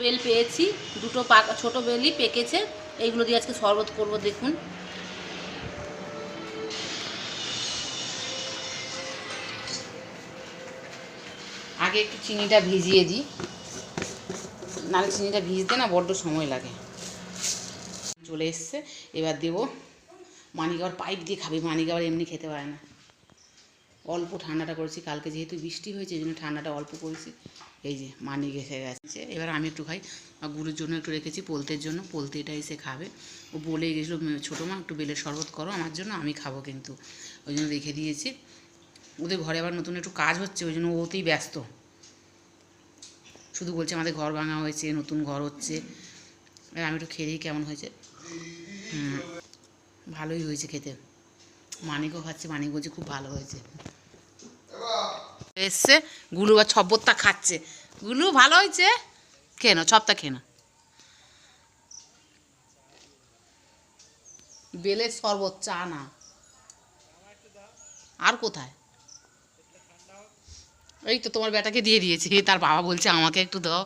Bell পেয়েছি, দুটো পাকা ছোট বেলই পেকেছে, এইগুলো দিয়ে আজকে শরবত করব, দেখুন। আগে একটু চিনিটা ভিজিয়ে দিই। নাহলে চিনিটা ভিজতে না বড্ড সময় লাগে। চলে এসছে, এবার দেবো মানিকাবার পাইপ দিয়ে খাবে মানিকাবার এমনি খেতে পারে না। অল্প ঠান্ডাটা করেছি, কালকে যেহেতু বৃষ্টি হয়েছে, এই জন্য ঠান্ডাটা অল্প করেছি। এই যে মানিক এসে গেছে। এবার আমি একটু খাই গুড়ের জন্য একটু রেখেছি পোলতের জন্য, পোলতে এটা এসে খাবে। ও বলে গেছিল ছোটো মা, একটু বেলের শরবত করো, আমার জন্য, আমি খাব কিন্তু। ওই জন্য রেখে দিয়েছি। ওদের ঘরে আবার নতুন একটু কাজ হচ্ছে, ওই জন্য ওতেই ব্যস্ত। শুধু বলছে, আমাদের ঘর ভাঙা হয়েছে, নতুন ঘর হচ্ছে। এবার আমি একটু খেয়েই কেমন হয়েছে। ভালোই হয়েছে খেতে। মানিকও খাচ্ছে, মানিক বলছে, খুব ভালো হয়েছে। এসছে গুলু বা ছব্বরটা খাচ্ছে। গুলু ভালো হয়েছে? কেন ছপটা কেন বেলের শরবত, চা না। আর কোথায়? এই তো তোমার বেটাকে দিয়ে দিয়েছি, তার বাবা বলছে আমাকে একটু দাও।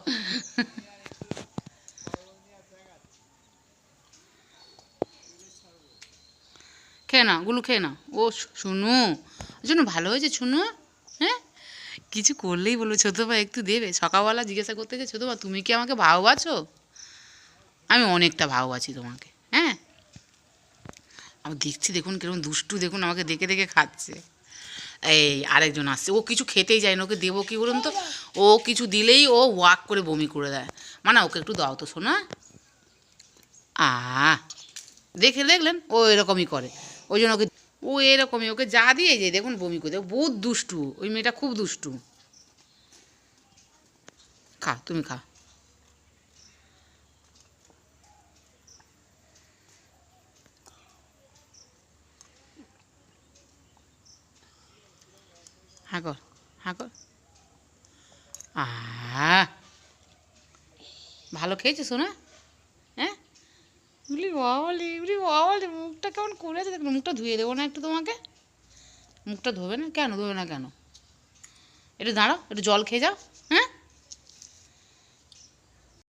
খেয়ে না গুলু খেয়ে না ও শুনু জন্য ভালো হয়েছে শুনু হ্যাঁ? কিছু করলেই বলো ছোটো ভাই, একটু দেবে? সকালবেলা জিজ্ঞাসা করতে যে ছোটো ভাই, তুমি কি আমাকে ভালোবাসো? আমি অনেকটা ভালোবাসি তোমাকে হ্যাঁ? আমি দেখছি, দেখুন কীরকম দুষ্টু, দেখুন আমাকে দেখে দেখে খাচ্ছে। এই, আরেকজন আসছে। ও কিছু খেতেই যায় না, ওকে দেবো কি বলুন তো? ও কিছু দিলেই ও ওয়াক করে বমি করে দেয়। মানে ওকে একটু দাও তো, শোনা আ, দেখে দেখলেন, ও এরকমই করে। ওই জন্য ওকে এরকমই ওকে যা দিয়ে যে, দেখুন বমি করে। বহুত দুষ্টু, ওই মেয়েটা খুব দুষ্টু। খা, তুমি খা। হ্যাঁ কর হ্যাঁ কর। আহ। ভালো খেয়েছো শোনা হ্যাঁ? উলি বাবালি উলি বাবালি মুখটা কেমন করে আছে দেখুন, মুখটা ধুয়ে দেবো না একটু তোমাকে। মুখটা ধোবে না? কেন ধোবে না কেন? একটু দাঁড়াও, একটু জল খেয়ে যাও।